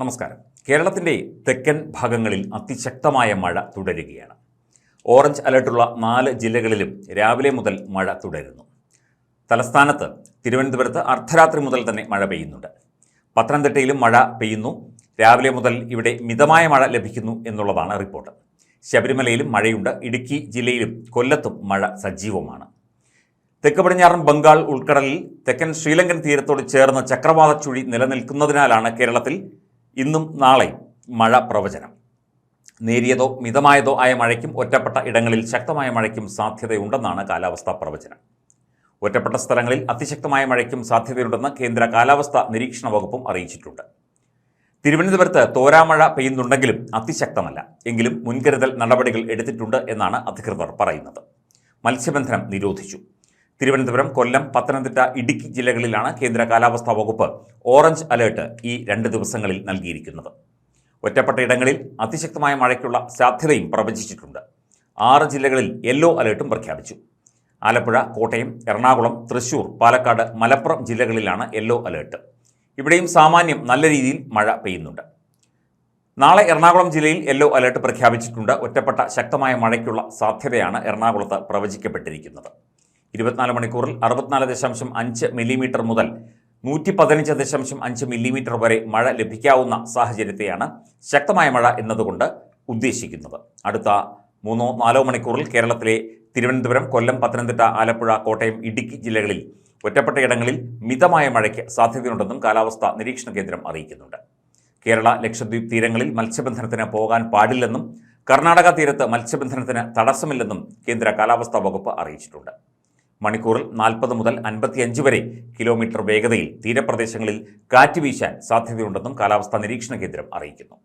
നമസ്കാരം. കേരളത്തിന്റെ തെക്കൻ ഭാഗങ്ങളിൽ അതിശക്തമായ മഴ തുടരുകയാണ്. ഓറഞ്ച് അലർട്ടുള്ള നാല് ജില്ലകളിലും രാവിലെ മുതൽ മഴ തുടരുന്നു. തലസ്ഥാനത്ത് തിരുവനന്തപുരത്ത് അർദ്ധരാത്രി മുതൽ തന്നെ മഴ പെയ്യുന്നുണ്ട്. പത്തനംതിട്ടയിലും മഴ പെയ്യുന്നു. രാവിലെ മുതൽ ഇവിടെ മിതമായ മഴ ലഭിക്കുന്നു എന്നുള്ളതാണ് റിപ്പോർട്ട്. ശബരിമലയിലും മഴയുണ്ട്. ഇടുക്കി ജില്ലയിലും കൊല്ലത്തും മഴ സജീവമാണ്. തെക്ക് പടിഞ്ഞാറൻ ബംഗാൾ ഉൾക്കടലിൽ തെക്കൻ ശ്രീലങ്കൻ തീരത്തോട് ചേർന്ന് ചക്രവാത ചുഴി നിലനിൽക്കുന്നതിനാലാണ് കേരളത്തിൽ ഇന്നും നാളെയും മഴ പ്രവചനം. നേരിയതോ മിതമായതോ ആയ മഴയ്ക്കും ഒറ്റപ്പെട്ട ഇടങ്ങളിൽ ശക്തമായ മഴയ്ക്കും സാധ്യതയുണ്ടെന്നാണ് കാലാവസ്ഥാ പ്രവചനം. ഒറ്റപ്പെട്ട സ്ഥലങ്ങളിൽ അതിശക്തമായ മഴയ്ക്കും സാധ്യതയുണ്ടെന്ന് കേന്ദ്ര കാലാവസ്ഥാ നിരീക്ഷണ വകുപ്പും അറിയിച്ചിട്ടുണ്ട്. തിരുവനന്തപുരത്ത് തോരാമഴ പെയ്യുന്നുണ്ടെങ്കിലും അതിശക്തമല്ല. എങ്കിലും മുൻകരുതൽ നടപടികൾ എടുത്തിട്ടുണ്ട് എന്നാണ് അധികൃതർ പറയുന്നത്. മത്സ്യബന്ധനം നിരോധിച്ചു. തിരുവനന്തപുരം കൊല്ലം പത്തനംതിട്ട ഇടുക്കി ജില്ലകളിലാണ് കേന്ദ്ര കാലാവസ്ഥാ വകുപ്പ് ഓറഞ്ച് അലേർട്ട് ഈ രണ്ട് ദിവസങ്ങളിൽ നൽകിയിരിക്കുന്നത്. ഒറ്റപ്പെട്ട ഇടങ്ങളിൽ അതിശക്തമായ മഴയ്ക്കുള്ള സാധ്യതയും പ്രവചിച്ചിട്ടുണ്ട്. ആറ് ജില്ലകളിൽ യെല്ലോ അലേർട്ടും പ്രഖ്യാപിച്ചു. ആലപ്പുഴ കോട്ടയം എറണാകുളം തൃശൂർ പാലക്കാട് മലപ്പുറം ജില്ലകളിലാണ് യെല്ലോ അലേർട്ട്. ഇവിടെയും സാമാന്യം നല്ല രീതിയിൽ മഴ പെയ്യുന്നുണ്ട്. നാളെ എറണാകുളം ജില്ലയിൽ യെല്ലോ അലേർട്ട് പ്രഖ്യാപിച്ചിട്ടുണ്ട്. ഒറ്റപ്പെട്ട ശക്തമായ മഴയ്ക്കുള്ള സാധ്യതയാണ് എറണാകുളത്ത് പ്രവചിക്കപ്പെട്ടിരിക്കുന്നത്. ഇരുപത്തിനാല് മണിക്കൂറിൽ അറുപത്തിനാല് ദശാംശം അഞ്ച് മില്ലിമീറ്റർ മുതൽ നൂറ്റി പതിനഞ്ച് ദശാംശം അഞ്ച് മില്ലിമീറ്റർ വരെ മഴ ലഭിക്കാവുന്ന സാഹചര്യത്തെയാണ് ശക്തമായ മഴ എന്നതുകൊണ്ട് ഉദ്ദേശിക്കുന്നത്. അടുത്ത മൂന്നോ നാലോ മണിക്കൂറിൽ കേരളത്തിലെ തിരുവനന്തപുരം കൊല്ലം പത്തനംതിട്ട ആലപ്പുഴ കോട്ടയം ഇടുക്കി ജില്ലകളിൽ ഒറ്റപ്പെട്ട ഇടങ്ങളിൽ മിതമായ മഴയ്ക്ക് സാധ്യതയുണ്ടെന്നും കാലാവസ്ഥാ നിരീക്ഷണ കേന്ദ്രം അറിയിക്കുന്നുണ്ട്. കേരള ലക്ഷദ്വീപ് തീരങ്ങളിൽ മത്സ്യബന്ധനത്തിന് പോകാൻ പാടില്ലെന്നും കർണാടക തീരത്ത് മത്സ്യബന്ധനത്തിന് തടസ്സമില്ലെന്നും കേന്ദ്ര കാലാവസ്ഥാ വകുപ്പ് അറിയിച്ചിട്ടുണ്ട്. മണിക്കൂറിൽ നാൽപ്പത് മുതൽ അൻപത്തിയഞ്ച് വരെ കിലോമീറ്റർ വേഗതയിൽ തീരപ്രദേശങ്ങളിൽ കാറ്റ് വീശാൻ സാധ്യതയുണ്ടെന്നും കാലാവസ്ഥാ നിരീക്ഷണ കേന്ദ്രം അറിയിക്കുന്നു.